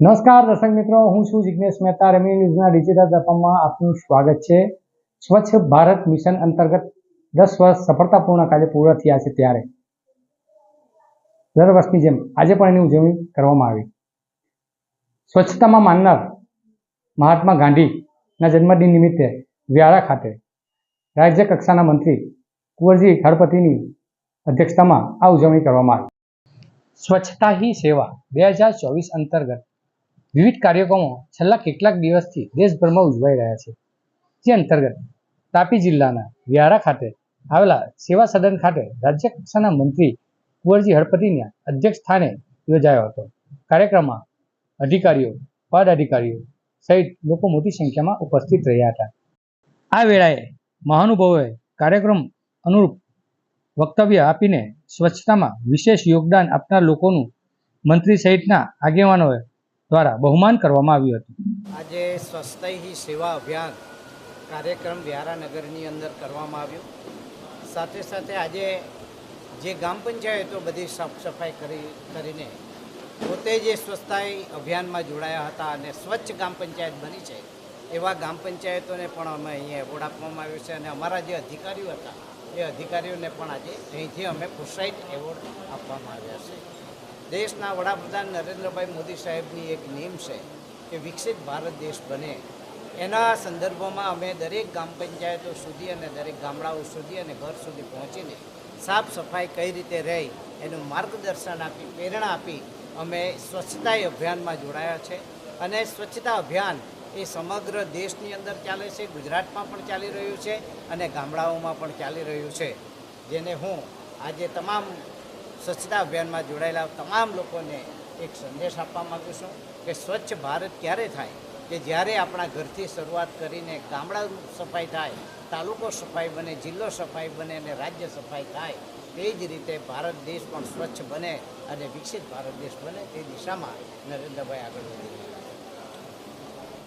નમસ્કાર દર્શક મિત્રો, હું છું જિજ્ઞેશ મહેતા. રેમી ન્યૂઝના ડિજિટલ દર્પણમાં આપનું સ્વાગત છે. સ્વચ્છ ભારત મિશન અંતર્ગત દસ વર્ષ સફળતાપૂર્ણ કાર્ય પૂર્ણ થયા છે ત્યારે. દર વર્ષની જેમ આજે પણ એની ઉજવણી કરવામાં આવી. સ્વચ્છતામાં માનનાર મહાત્મા ગાંધીના જન્મદિન નિમિત્તે વ્યારા ખાતે રાજ્ય કક્ષાના મંત્રી કુંવરજી ખડપતિની અધ્યક્ષતામાં આ ઉજવણી કરવામાં આવી. સ્વચ્છતા હી સેવા બે હજાર ચોવીસ અંતર્ગત વિવિધ કાર્યક્રમો છેલ્લા કેટલાક દિવસથી દેશભરમાં ઉજવાઈ રહ્યા છે. જે અંતર્ગત તાપી જિલ્લાના વ્યારા ખાતે આવેલા સેવા સદન ખાતે રાજ્ય કક્ષાના મંત્રી કુંવરજી હળપતિના અધ્યક્ષ સ્થાને યોજાયો હતો. કાર્યક્રમમાં અધિકારીઓ, પદ અધિકારીઓ સહિત લોકો મોટી સંખ્યામાં ઉપસ્થિત રહ્યા હતા. આ વેળાએ મહાનુભાવોએ કાર્યક્રમ અનુરૂપ વક્તવ્ય આપીને સ્વચ્છતામાં વિશેષ યોગદાન આપનાર લોકોનું મંત્રી સહિતના આગેવાનોએ દ્વારા બહુમાન કરવામાં આવ્યું હતું. આજે સ્વસ્થય સેવા અભિયાન કાર્યક્રમ વ્યારા નગરની અંદર કરવામાં આવ્યો. સાથે સાથે આજે જે ગ્રામ પંચાયતો બધી સાફ સફાઈ કરી, કરીને પોતે જે સ્વચ્છતા અભિયાનમાં જોડાયા હતા અને સ્વચ્છ ગ્રામ પંચાયત બની છે, એવા ગ્રામ પંચાયતોને પણ અમે અહીંયા એવોર્ડ આપવામાં આવ્યો છે અને અમારા જે અધિકારીઓ હતા, એ અધિકારીઓને પણ આજે અહીંથી અમે પ્રોત્સાહિત એવોર્ડ આપવામાં આવ્યા છે. દેશના વડાપ્રધાન નરેન્દ્રભાઈ મોદી સાહેબની એક નેમ છે કે વિકસિત ભારત દેશ બને. એના સંદર્ભમાં અમે દરેક ગ્રામ પંચાયતો સુધી અને દરેક ગામડાઓ સુધી અને ઘર સુધી પહોંચીને સાફ સફાઈ કઈ રીતે રહે એનું માર્ગદર્શન આપી, પ્રેરણા આપી અમે સ્વચ્છતા અભિયાનમાં જોડાયા છે. અને સ્વચ્છતા અભિયાન એ સમગ્ર દેશની અંદર ચાલે છે, ગુજરાતમાં પણ ચાલી રહ્યું છે અને ગામડાઓમાં પણ ચાલી રહ્યું છે. જેને હું આજે તમામ સ્વચ્છતા અભિયાનમાં જોડાયેલા તમામ લોકોને એક સંદેશ આપવા માગું છું કે સ્વચ્છ ભારત ક્યારે થાય? કે જ્યારે આપણા ઘરથી શરૂઆત કરીને ગામડા સફાઈ થાય, તાલુકો સફાઈ બને, જિલ્લો સફાઈ બને અને રાજ્ય સફાઈ થાય, તે જ રીતે ભારત દેશ પણ સ્વચ્છ બને અને વિકસિત ભારત દેશ બને તે દિશામાં નરેન્દ્રભાઈ આગળ વધી રહ્યા